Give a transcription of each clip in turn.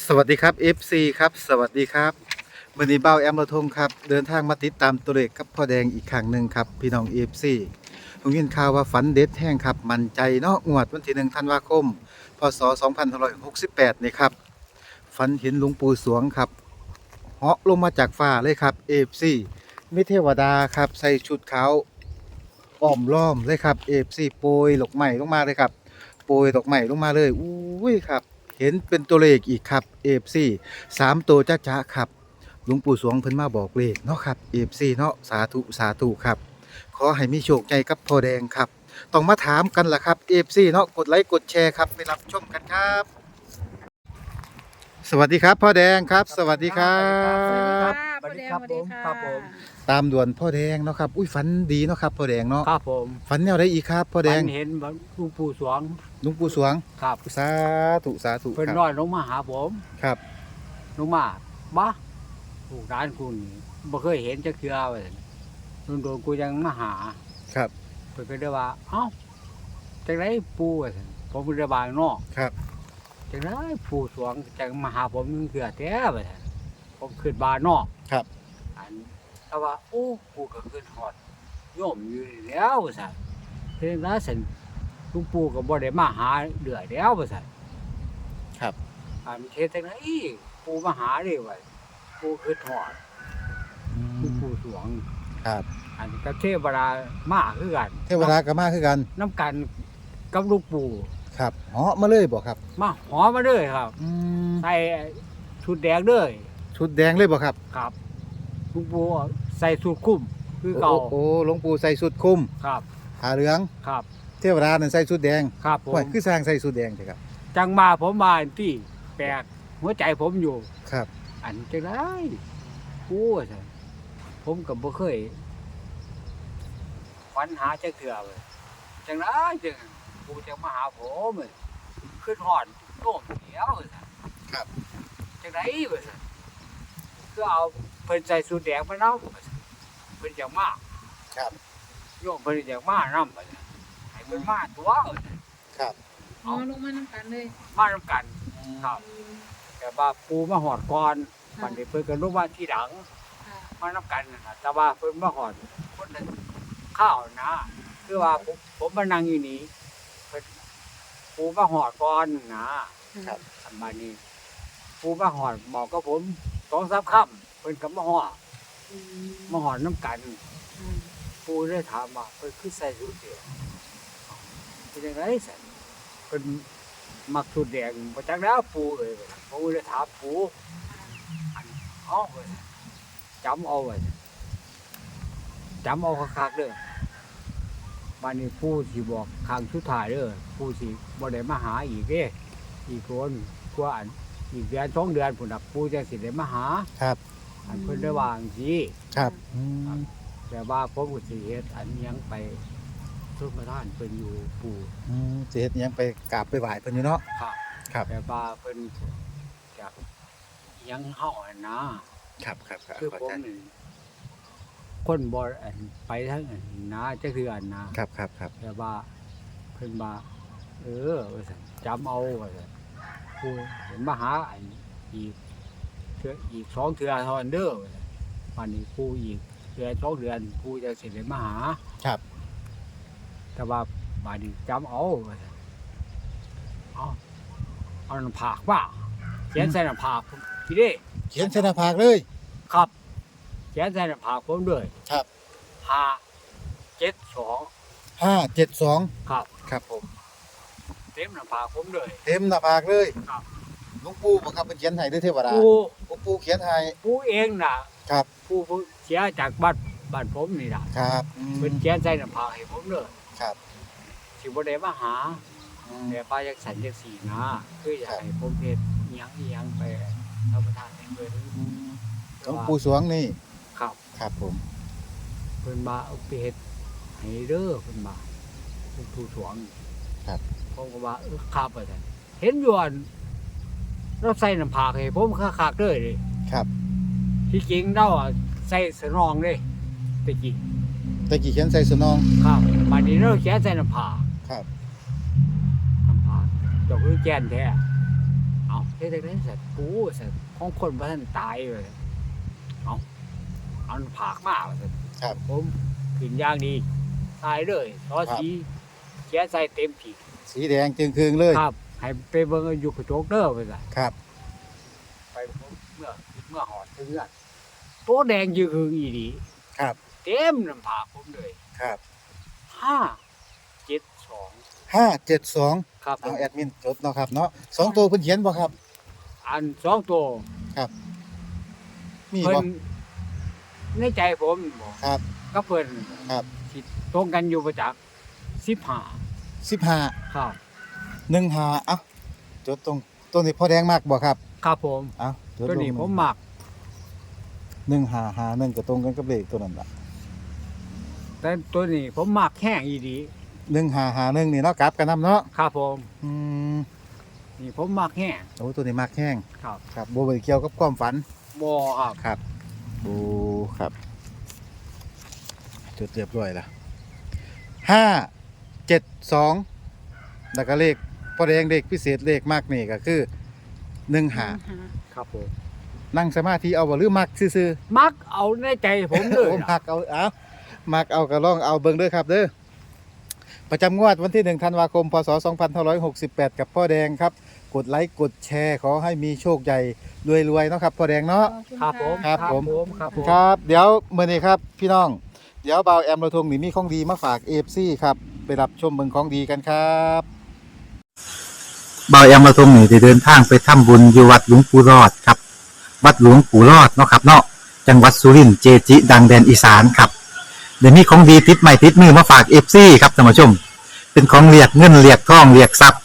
สวัสดีครับ FC ครับ สวัสดีครับวันนี้เบ้าแอมระทงครับ เดินทางมาติดตามตัวเลขกับพ่อแดงอีกครั้งหนึ่งครับ พี่น้อง FC ผมยินข่าวว่าฝันเด็ดแห้งครับ มั่นใจเนาะงวดวันที่หนึ่งธันวาคม พศ2568 นี่ครับฝันเห็นหลวงปู่สวงครับเหาะลงมาจากฟ้าเลยครับ FC ไม่เทวดาครับ ใส่ชุดขาวอ้อมล้อมเลยครับ FC โปรยดอกไม้ลงมาเลยครับโปรยดอกไม้ลงมาเลยอุ้ยครับ เห็นเป็นตัวเลขอีกครับเอฟซีสามตัวจ้าจ้าครับหลวงปู่สวงเพิ่นมาบอกเลขเนาะครับเอฟซีเนาะสาธุสาธุครับ ขอให้มีโชคใจกับพ่อแดงครับ ต้องมาถามกันล่ะครับเอฟซีเนาะกดไลค์กดแชร์ครับไปรับชมกันครับ สวัสดีครับ พ่อแดงครับ สวัสดีครับ สวัสดีครับผมครับผมตามด่วนพ่อแดงเนาะครับ อุ้ยฝันดีเนาะครับพ่อแดงเนาะครับผมฝันแนวใดอีกครับพ่อแดงฝันเห็นหลวงปู่สวงหลวงปู่สวงครับสาธุสาธุเพิ่นครับน้อยลงมาหาผมครับลงมาบ้าลูกร้านคุณนี่บ่เคยเห็นจักเทื่อว่าซั่นโดนโดนๆกูยังมาหาครับเพิ่นก็ได้ว่า เอ้าจังไดปู่ว่าซั่นผมก็ได้บางนอกครับ จังไดปู่สวงจังมาหาผมนึงเทื่อแท้ว่าซั่นผมขึ้นบานนอกครับ อันแต่ว่าโอ้ปู่ก็ขึ้นฮอดโยมอยู่นี่แล้วว่าซั่นเพิ่นว่าซั่นหลุงปู่ก็บ่ได้มาหาเดือแล้วว่าซั่นครับ อันเทศจังไดปู่มาหาเด้ว่าปู่ขึ้นฮอดหลุงปู่สวง ครับ อันกับเทวดามาคือกันเทวดาก็มาคือกันน้ำกันกับหลูกปู่ ครับเหาะมาเลยบ่ครับ มาหอมาเลยครับอืมใส่ชุดแดงเลยชุดแดงเลยบ่ครับครับหลูกปู่ใส่สูทคลุ้มคือเก่าโอ้โอ้หลวงปู่ใส่ชุดคลุมครับผ้าเหลือง ครับเทวดานั่นใส่ชุดแดงครับผม ห่วยคือสร้างใส่ชุดแดงใช่ครับ จังมาผมมาอันที่แปลกหัวใจผมอยู่ ครับ อันจังไรปู่ว่าซั่นผมกับบ่เคยฝันหาจักเทื่อเลยจังไรจัง ปู่จะมาหาผมเลยขึ้นหอดโน่มเดียวว่าซั่นครับจังไรว่าซั่นคือเอาเพิ่นใส่สูทแดงมาเนาะเพิ่นจังมาครับโยมเพิ่นจังมานำว่าซั่นให้เพิ่นมาตัวว่าซั่นครับอ๋อลงมาน้ำกันเลย มานำกันครับ แต่ว่าปูมาหอดก่อนมันนี้เพิ่นก็รู้ว่าที่หลังค่ะมานำกันนั่นน่ะแต่ว่าเพิ่นมาหอดคนละข้าวนะ คือว่าผมผมมานั่งอยู่นี่เพิ่น ปูมาหอดก่อนนะครับ อันมานี้ปูมาหอดบอกกับผมสองสามค่ำเพิ่นก็มาหอดอืมมาหอดน้ำกัน อืมปูได้ถามว่าเพิ่นคือใส่สูทเดียวเป็นยังไงใส่เพิ่นมักสูทแดงมาจากแล้วปูเอ้ยผมก็เลยถามปูอันเอาเว้ยจำเอาไว้จำเอาคักๆเด้อ บ้านนี้ปูสิบอกครั้งสุดท้ายเด้อปูสิบ่ได้มาหาอีกเด้อีกคนกว่าอันอีกเดือนสองเดือนพุ่นน่ะปูจะสิได้มาหา ครับ อันเพิ่นได้วาจังซี่ครับอืมแต่ว่าผมก็สิเฮ็ดอันหยังไปทุกประท่านเพิ่นอยู่ปู่อืมสิเฮ็ดหยังไปกราบไปไหว้เพิ่นอยู่เนาะ ครับ ครับ แต่ว่าเพิ่นจากหยังเฮาอันนะครับครับครับคือเข้าผมใจนี่ คนบ่อันไปทั้งอันนะจะคืออันนะครับครับครับแต่ว่าเพิ่นว่าเออว่าซั่นจำเอาว่าซั่นผู้เห็นมาหาอันอีกเทื่ออีกสองเทื่อเท่านั้นเด้อว่าซั่นวันนี้ผู้อีกเดือนสองเดือนผู้จะสิได้มาหา ครับ แต่ว่าบาดนีจำเอาว่าซั่นเอาเอาหน้าผากว่าเขียนใส่หน้าผากผมพี่เด้ เขียนใส่หน้าผากเลยครับ เขียนใส่หน้าผากผมด้วยครับห้าเจ็ดสอง572ครับครับผม เต็มหน้าผากผมเลยเต็มหน้าผากเลยครับ หลวงปู่บ่ครับเพิ่นเขียนให้หรือเทวดาผู้หลวงปู่เขียนให้ผู้เองน่ะครับผู้ผู้เสียจากบ้านบ้านผมนี่น่ะครับอืม เป็นเขียนใส่หน้าผากให้ผมเลยครับ สิบ่ได้มาหา อืม แต่ป้าอยากสันจักสีนะคืออยากให้ผมเฮ็ดอิหยังอิหยังไปรับประทานให้เพิ่นอืมหลวงปู่สวงนี่ ครับครับผม เพิ่นมาเอาไปเฮ็ดให้เด้อเพิ่นมาผู้ผู้สวงครับ ผมก็ว่าเออครับว่าซั่นเห็นอยู่อันเราใส่น้ำผักให้ผมคักๆเด้อดิครับที่จริงเราอะใส่สนองเด้แตะกี้ตะกี้เขียนใส่สนอง ครับบัดนี้เราแค่ใส่น้ำผัก ครับน้ำผักเจ้าคือแก่นแท้ เอาแค่ฮ็ดจังได๋สัตว์ปูสัตว์ของคนบ่ทันตายเลยเอาเอาผากมาว่าซั่นครับ ผมขึ้นอย่างดีตายเลยซอครับสีเขียนใส่เต็มที่สีแดงจึงคืงเลย ครับ ให้ไปเบิ่งอยู่กระจกเด้อว่าซั่นครับ ไปเมื่อเมื่อหอดเพื่อนตัวแดงยืงอีดีครับ เต็มน้ำผากผมเลยครับห้าเจ็ดสองห้าเจ็ดสองครับเอาแอดมินจดเนาะครับเนาะสองตัวเพิ่นเขียนบ่ครับ อันสองตัวมีเพิ่บ่น ในใจผมบอกครับ ก็เพิ่นครับสิตรงกันอยู่ประจักสิบห้าสิบห้าครับหนึ่งห้าเอ้าจดตรงตัวนี้พ่อแดงมากบ่ครับครับผมเอ้าจดตัวนี้ลงผมมักหนึ่งห้าห้าหนึ่งก็ตรงกันกับเลขตัวนั้นล่ะแต่ตัวนี้ผมมักแห้งอีดีหนึ่งห้าห้าหนึ่งนี่เนาะกลับกันนํเนาะครับผมอืมนี่ผมมักแห้งโอ้ตัวนี้มากแห้งครับครับบ่ได้เกี่ยวกับความฝันบอครับครับ โอ้ครับจดเรียบร้อยแล้วห้าเจ็ดสองแล้วก็เลขพ่อแดงเลขพิเศษเลขมากนี่ก็คือหนึ่งหาครับผมนั่งสมาธิเอาบ่หรือมักซื่อมักเอาในใจผมเลๆยผมล่ะมักเอาเอามักเอาก็ลองเอาเบิ่งเด้อครับเด้อประจำงวดวันที่1ธันวาคมพศ2568 กับพ่อแดงครับ กดไลค์กดแชร์ ขอให้มีโชคใหญ่รวยๆเนาะครับพ่อแดงเนาะ ครับผมครับผม ครับผมครับ เดี๋ยวมื้อนี้ครับพี่น้อง เดี๋ยวเบาวแอมระทงนี่มีของดีมาฝาก AFC ครับ ไปรับชมเบิ่งของดีกันครับเบาแอมระทงนี่ได้เดินทางไปทำบุญอยู่วัดหลวงปู่รอดครับ วัดหลวงปู่รอดเนาะครับเนาะจังหวัดสุรินทร์เจจิ ดังแดนอีสานครับ เดี๋ยวมีของดีติดใหม่ติดมือมาฝาก FC ครับท่านผู้ชม เป็นของเรียกเงินเรียกทองเรียกทรัพย์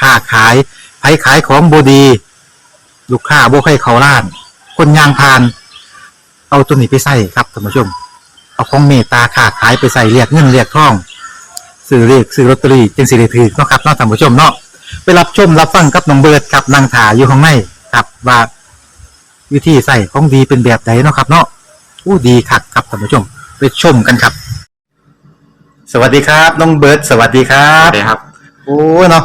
ครับค้าขายไผขายของบดี ลูกค้าบ่ใครเขาล้าน คนยางพาน เอาตัวนี้ไปใส่ครับท่านผู้ชม เอาของเมตตาค้าขายไปใส่เรียกเงินเรียกทองซื้อเรียกซื้อลอตเตอรี่จึงสิได้ถือเนาะครับเนาะท่านผู้ชมเนาะไปรับชมรับฟังกับน้องเบิร์ดครับนางถาอยู่ข้างในครับว่าวิธีใส่ของดีเป็นแบบไหนเนาะครับ เนาะอู้ดีคักครับท่านผู้ชม ไปชมกันครับ สวัสดีครับ น้องเบิร์ดสวัสดีครัครับบดีครับ โอ้เนาะ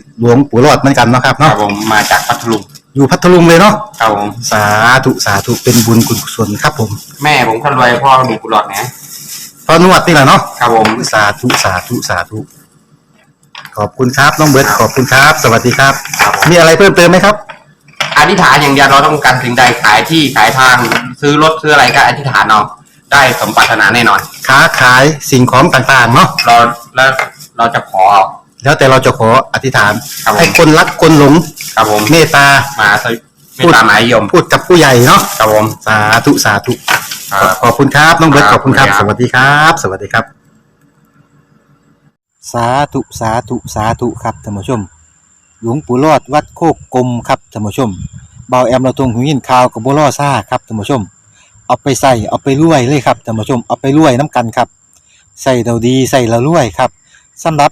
ย์ หลวงปู่รอดเหมือนกันเนาะครับครัเนาะบผมมาจากพัทลุงอยู่พัทลุงเลยเนาะครับผมสาธุสาธุเป็นบุญกุศลครับผมแม่ผมคนรวยพ่อมีกุหลาบนะพอนวดนี่แหละเนาะครับผม สาธุสาธุสาธุขอบคุณครับน้องเบิร์ดขอบคุณครับ สวัสดีครับ ครับผม มีอะไรเพิ่มเติมไหมครับ อธิษฐานอย่างเดียวเราต้องการสิ่งใดขายที่ขายทางซื้อรถซื้ออะไรก็อธิษฐานเอาได้สมปรารถนาแน่นอน ค้าขายสิ่งของต่างๆเนาะเราแล้วเราจะขอ แล้วแต่เราจะขออธิษฐาน ครับผม ให้คนรักคนหลงครับผมเมตตา มาสวิไม่ตามหมายยมพูดกับผู้ใหญ่เนาะครับผม สาธุสาธุ ครับ ขอบคุณครับน้องเบิร์ตคขรับอบคุณครับขอบสคุณครับวัสดีครับ สวัสดีครับ สาธุ สาธุ สาธุ ครับท่านผู้ชม หลวงปู่รอดวัดโคกกลมครับท่านผู้ชมเบาแอมเราตรงหูยินข่าวกับบัวล่อซ่าครับท่านผู้ชม เอาไปใส่เอาไปรวยเลยครับท่านผู้ชมเอาไปรวยน้ำกันครับใส่เราดีใส่เรารวยครับสำหรับ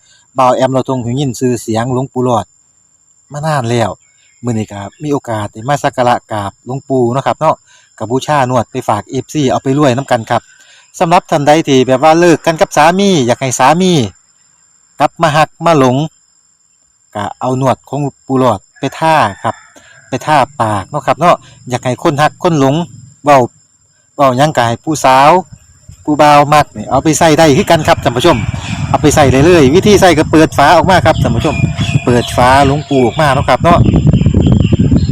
บ่าวแอมเราทรงหูยินชื่อเสียงหลวงปู่หลอดมานานแล้วมื้อนี้ก็มีโอกาสได้มาสักการะกราบหลวงปู่เนาะครับเนาะก็บูชานวดไปฝาก FC เอาไปรวยนํกันครับสำหรับท่านใดที่แบบว่าเลิกกันกับสามี อยากให้สามี กลับมาหักมาหลงก็เอาหนวดของปูหลอดไปท่าครับ ไปท่าปากเนาะครับเนาะอยากให้คนหักคนหลงเว้าเว้ายังกายผู้สาว ผู้บ่าวมักนี่เอาไปใส่ได้คือกันครับท่านผู้ชม เอาไปใส่เลยเลยวิธีใส่ก็เปิดฝาออกมาครับท่านผู้ชม เปิดฝาหลวงปูออกมาเนาะครับเนาะ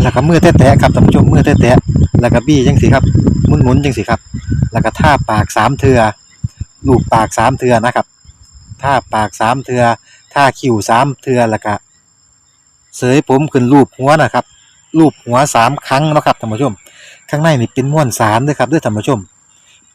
แล้วก็มือแตะๆครับท่านผู้ชมมือแตะๆแล้วก็บี้จังสิครับหมุนๆจังสิครับ แล้วก็ท่าปากสามเทือลูบปากสามเทือนะครับท่าปากสามเทือท่าคิ้วสามเทือแล้วก็เสยผมขึ้นรูปหัวนะครับรูปหัวสามครั้งเนาะครับท่านผู้ชม ข้างในนี่เป็นม้วนสารด้วยครับด้วยท่านผู้ชม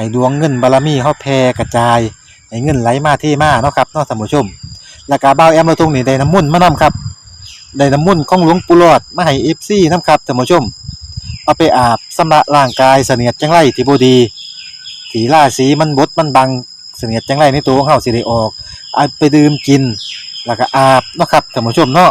ให้ดวงเงินบารมีเฮาแผ่กระจาย ให้เงินไหลมาเทมาเนาะครับเนาะท่านผู้ชม แล้วก็เบาแอมเราทงนี่ได้น้ำมุ่นต์มานํครับได้น้ำมุ่นต์ของหลวงปู่หลอดมาให้เอฟซีนํครับท่านผู้ชม เอาไปอาบสำระร่างกายเสนียดจังไรที่บดีถีล่าสีมันบดมันบังเสนียดจังไรในตัวของเฮาสิได้ออกเอาไปดื่มกิน แล้วก็อาบเนาะครับท่านผู้ชมเนาะ